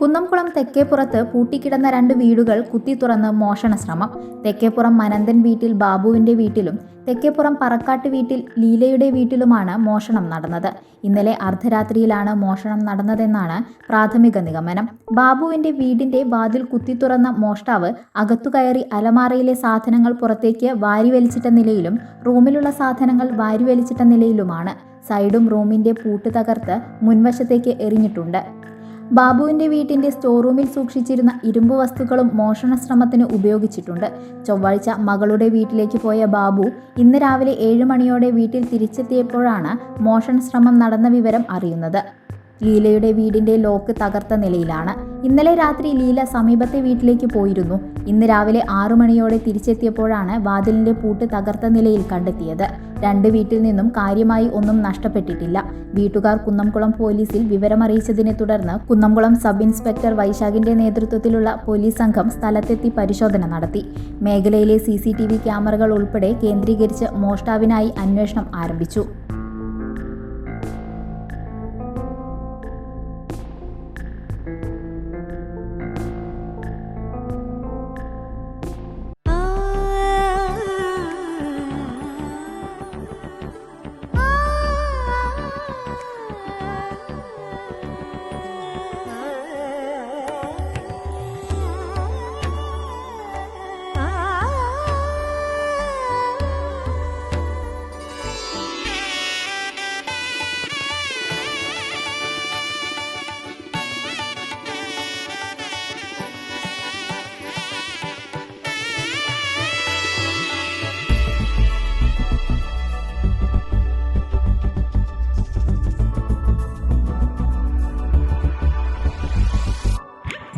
കുന്നംകുളം തെക്കേപ്പുറത്ത് പൂട്ടിക്കിടന്ന രണ്ട് വീടുകൾ കുത്തി തുറന്ന് മോഷണ ശ്രമം. തെക്കേപ്പുറം മനന്തൻ വീട്ടിൽ ബാബുവിന്റെ വീട്ടിലും തെക്കേപ്പുറം പറക്കാട്ട് വീട്ടിൽ ലീലയുടെ വീട്ടിലുമാണ് മോഷണം നടന്നത്. ഇന്നലെ അർദ്ധരാത്രിയിലാണ് മോഷണം നടന്നതെന്നാണ് പ്രാഥമിക നിഗമനം. ബാബുവിന്റെ വീടിന്റെ വാതിൽ കുത്തി തുറന്ന മോഷ്ടാവ് അകത്തുകയറി അലമാറയിലെ സാധനങ്ങൾ പുറത്തേക്ക് വാരിവലിച്ചിട്ട നിലയിലും റൂമിലുള്ള സാധനങ്ങൾ വാരിവലിച്ചിട്ട നിലയിലുമാണ്. സൈഡും റൂമിന്റെ പൂട്ട് തകർത്ത് മുൻവശത്തേക്ക് എറിഞ്ഞിട്ടുണ്ട്. ബാബുവിന്റെ വീട്ടിന്റെ സ്റ്റോർ റൂമിൽ സൂക്ഷിച്ചിരുന്ന ഇരുമ്പ് വസ്തുക്കളും മോഷണ ശ്രമത്തിന് ഉപയോഗിച്ചിട്ടുണ്ട്. ചൊവ്വാഴ്ച മകളുടെ വീട്ടിലേക്ക് പോയ ബാബു ഇന്ന് രാവിലെ ഏഴ് മണിയോടെ വീട്ടിൽ തിരിച്ചെത്തിയപ്പോഴാണ് മോഷണ ശ്രമം നടന്ന വിവരം അറിയുന്നത്. ലീലയുടെ വീടിന്റെ ലോക്ക് തകർത്ത നിലയിലാണ്. ഇന്നലെ രാത്രി ലീല സമീപത്തെ വീട്ടിലേക്ക് പോയിരുന്നു. ഇന്ന് രാവിലെ ആറു മണിയോടെ തിരിച്ചെത്തിയപ്പോഴാണ് വാതിലിന്റെ പൂട്ട് തകർത്ത നിലയിൽ കണ്ടെത്തിയത്. രണ്ട് വീട്ടിൽ നിന്നും കാര്യമായി ഒന്നും നഷ്ടപ്പെട്ടിട്ടില്ല. വീട്ടുകാർ കുന്നംകുളം പോലീസിൽ വിവരമറിയിച്ചതിനെ തുടർന്ന് കുന്നംകുളം സബ് ഇൻസ്പെക്ടർ വൈശാഖിന്റെ നേതൃത്വത്തിലുള്ള പോലീസ് സംഘം സ്ഥലത്തെത്തി പരിശോധന നടത്തി. മേഖലയിലെ സി ക്യാമറകൾ ഉൾപ്പെടെ കേന്ദ്രീകരിച്ച് മോഷ്ടാവിനായി അന്വേഷണം ആരംഭിച്ചു.